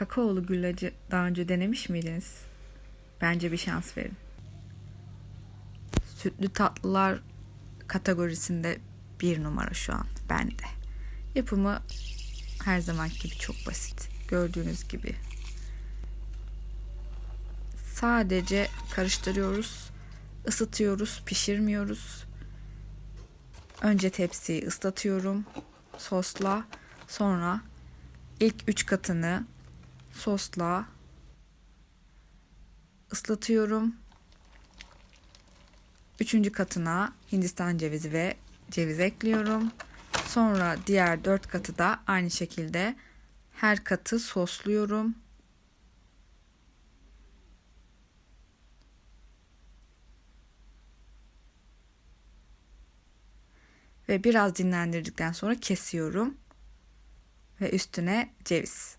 Kakaolu güllacı daha önce denemiş miydiniz? Bence bir şans verin. Sütlü tatlılar kategorisinde bir numara şu an bende. Yapımı her zaman gibi çok basit. Gördüğünüz gibi. Sadece karıştırıyoruz, ısıtıyoruz, pişirmiyoruz. Önce tepsiyi ıslatıyorum sosla. Sonra ilk üç katını sosla ıslatıyorum. Üçüncü katına Hindistan cevizi ve ceviz ekliyorum. Sonra diğer dört katı da aynı şekilde her katı sosluyorum. Ve biraz dinlendirdikten sonra kesiyorum. Ve üstüne ceviz.